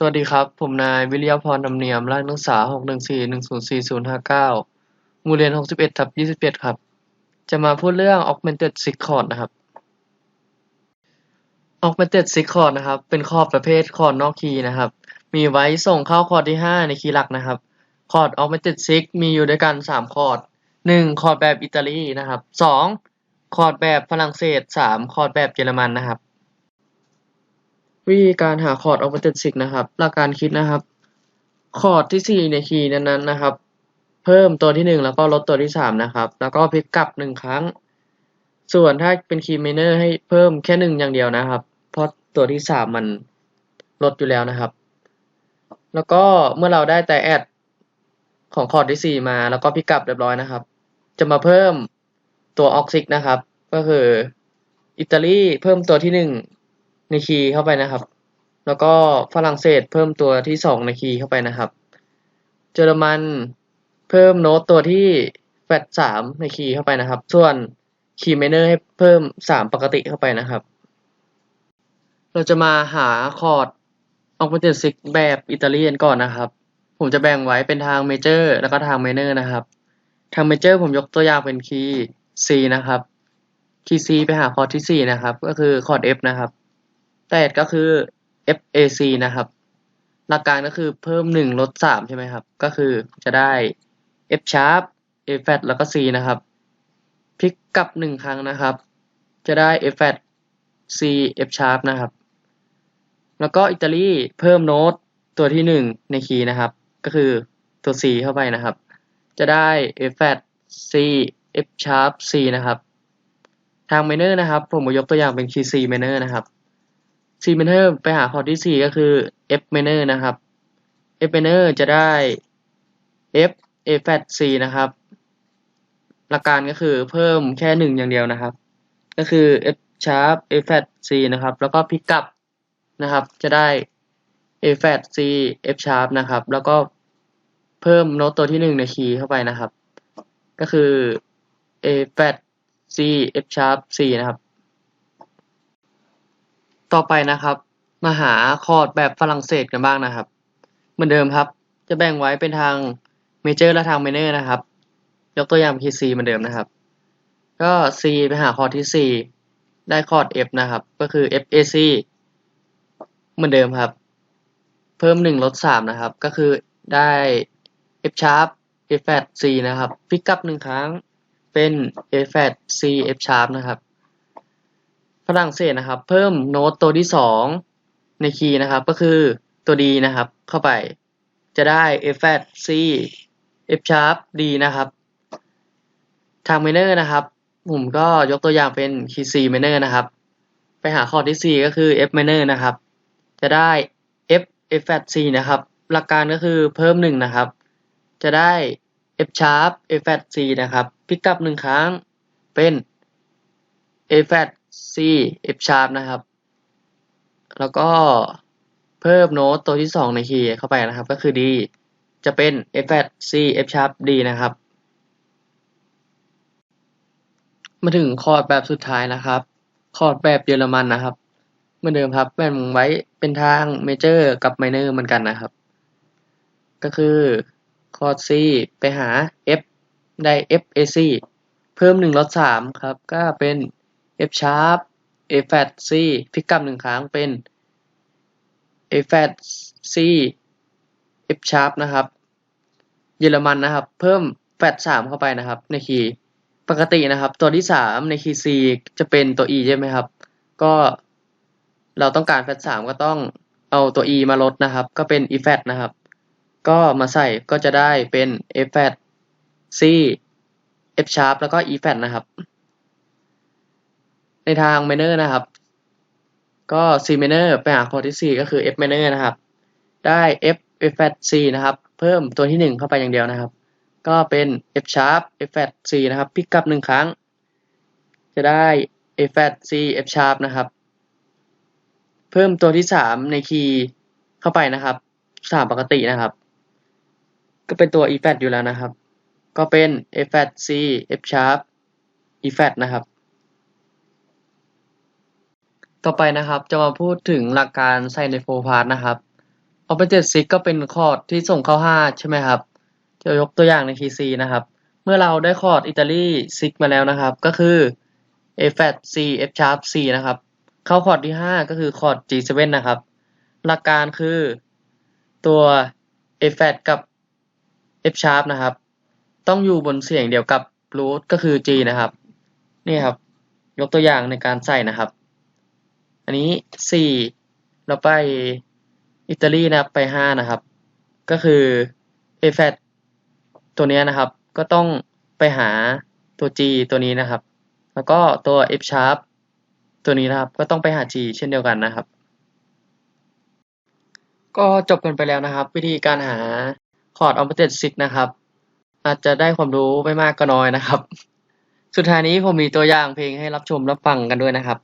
สวัสดีครับ ผมนายวิริยพรธรรมเนียมรหัสนักศึกษา 614104059หมู่เรียน 61ทับ27ครับ จะมาพูดเรื่อง Augmented Six Chord นะครับ Augmented Six Chord นะครับ เป็นคอร์ดประเภทคอร์ดนอกคีย์นะครับ มีไว้ส่งเข้าคอร์ดที่ 5 ในคีย์หลักนะครับ คอร์ด Augmented Six มีอยู่ด้วยกัน 3 คอร์ด 1. คอร์ดแบบอิตาลีนะครับ 2. คอร์ดแบบฝรั่งเศส 3. คอร์ดแบบเยอรมันนะครับ วิธีการหาคอร์ด Augmented Six นะครับ หลักการคิดนะครับ คอร์ดที่ 4 ในคีย์นั้นๆนะครับ เพิ่มตัวที่ 1 แล้วก็ลดตัวที่ 3 นะครับ แล้วก็พลิกกลับ 1 ครั้ง ส่วนถ้าเป็นคีย์ minor ให้เพิ่มแค่ 1 อย่างเดียวนะครับ เพราะตัวที่ 3 มันลดอยู่แล้วนะครับ แล้วก็เมื่อเราได้แต่แอดของคอร์ดที่ 4 มา แล้วก็พลิกกลับเรียบร้อยนะครับ จะมาเพิ่มตัวออกซิกนะครับ ก็คืออิตาลีเพิ่มตัวที่ 1 ในคีย์เข้าไปนะครับ แล้วก็ฝรั่งเศสเพิ่มตัวที่2ในคีย์เข้าไปนะครับ เยอรมันเพิ่มโน้ตตัวที่แฟดสามในคีย์เข้าไปนะครับ ส่วนคีย์ไมเนอร์ให้เพิ่มสามปกติเข้าไปนะครับ เราจะมาหาคอร์ด Augmented Six แบบอิตาเลียนก่อนนะครับ ผมจะแบ่งไว้เป็นทางเมเจอร์แล้วก็ทางไมเนอร์นะครับ ทางเมเจอร์ผมยกตัวอย่างเป็นคีย์ C นะครับ คีย์ C ไปหาคอร์ดที่ 4 นะครับ ก็คือคอร์ด F นะครับ แต่ก็คือ F A C นะครับ หลักการก็คือเพิ่ม1ลด3ใช่ไหมครับ ก็คือจะได้ F sharp A flat แล้วก็ C นะครับพลิกกลับ1ครั้งนะครับ จะได้ F flat C F sharp นะครับ แล้วก็อิตาลีเพิ่มโน้ตตัวที่1ในคีย์นะครับ ก็คือตัว C เข้าไปนะครับ จะได้ F flat C F sharp C นะครับ ทาง minor นะครับ ผมยกตัวอย่างเป็นคีย์ C minor นะครับ C minor ไปหาคอร์ดที่ 4 ก็คือ F minor นะครับ F minor จะได้ F A flat C นะครับหลักการก็คือเพิ่มแค่1อย่างเดียวนะครับ ก็คือ F sharp A flat C นะครับ แล้วก็พลิกกลับนะครับ จะได้ A flat C F sharp นะครับ แล้วก็เพิ่มโน้ตตัวที่1ในคีย์เข้าไปนะครับ ก็คือ A flat C F sharp C นะครับ ต่อไปนะครับ มาหาคอร์ดแบบฝรั่งเศสกันบ้างนะครับ เหมือนเดิมครับ จะแบ่งไว้เป็นทางเมเจอร์และทางไมเนอร์นะครับ ยกตัวอย่างคีย์ C เหมือนเดิมนะครับ ก็ C ไปหาคอร์ดที่ 4 ได้คอร์ด F นะครับ ก็คือ F A C เหมือนเดิมครับ เพิ่ม 1 ลด 3 นะครับ ก็คือได้ F sharp A flat C นะครับพลิกกลับ1ครั้งเป็น A flat C F sharp นะครับ ฝรั่งเศสนะครับ เพิ่มโน้ตตัวที่2ในคีย์นะครับ ก็คือตัว D นะครับ เข้าไป จะได้ F flat C F sharp D นะครับทาง minor นะครับ ผมก็ยกตัวอย่างเป็นคีย์ C minor นะครับ ไปหาคอร์ดที่4ก็คือ F minor นะครับ จะได้ F F flat C นะครับ หลักการก็คือเพิ่ม1นะครับ จะได้ F sharp F flat C นะครับ พลิกกลับ1ครั้งเป็น A flat C F sharp นะครับ แล้วก็เพิ่มโน้ตตัวที่2ในคีย์เข้าไปนะครับ ก็คือ D จะเป็น F flat C F sharp D นะครับ มาถึงคอร์ดแบบสุดท้ายนะครับ คอร์ดแบบเยอรมันนะครับ เหมือนเดิมครับแบ่งไว้เป็นทางเมเจอร์กับไมเนอร์เหมือนกันนะครับ ก็คือคอร์ด C ไปหา F ได้ F A C เพิ่ม1ลด3ครับ ก็เป็น F sharp A flat C พลิกกลับ1ครั้งเป็น A flat C F sharp นะครับ เยอรมันนะครับ เพิ่มแฟด3เข้าไปนะครับ ในคีย์ปกตินะครับ ตัวที่3ในคีย์ C จะเป็นตัว E ใช่ไหมครับ ก็เราต้องการแฟด3ก็ต้องเอาตัว E มาลดนะครับ ก็เป็น E flat นะครับ ก็มาใส่ก็จะได้เป็น A flat C F sharp แล้วก็ E flat นะครับ ในทาง minor นะครับ ก็ C minor ไปหาคอร์ดที่ 4 ก็คือ F minor นะครับ ได้ F F flat C นะครับ เพิ่มตัวที่ 1 เข้าไปอย่างเดียวนะครับ ก็เป็น F sharp F flat C นะครับพลิกกลับ 1 ครั้ง จะได้ F flat C F sharp นะครับ เพิ่มตัวที่ 3 ในคีย์เข้าไปนะครับ3ปกตินะครับ ก็เป็นตัว E flat อยู่แล้วนะครับ ก็เป็น F flat C F sharp E flat นะครับ ต่อไปนะครับจะมาพูดถึงหลักการใส่ในโฟพาร์ทนะครับ Objective C ก็เป็นคอร์ดที่ส่งเข้า 5 ใช่ไหมครับ จะยกตัวอย่างใน Key C นะครับ เมื่อเราได้คอร์ดอิตาลี6มาแล้วนะครับ ก็คือ A flat C F sharp C นะครับ เข้าคอร์ดที่ 5 ก็คือคอร์ด G7 นะครับ หลักการคือตัว A flat กับ F sharp นะครับ ต้องอยู่บนเสียงเดียวกับ root ก็คือ G นะครับ นี่ครับ ยกตัวอย่างในการใส่นะครับ อันนี้4แล้วไปอิตาลีนะครับไป 5 นะครับ ก็คือ A flat ตัวนี้นะครับ ก็ต้องไปหาตัว G ตัวนี้นะครับ แล้วก็ตัว F sharp ตัวนี้นะครับ ก็ต้องไปหา G เช่นเดียวกันนะครับ ก็จบกันไปแล้วนะครับ วิธีการหาคอร์ด Objective C นะครับ อาจจะได้ความรู้ไม่มากก็น้อยนะครับ สุดท้ายนี้ผมมีตัวอย่างเพลงให้รับชมรับฟังกันด้วยนะครับ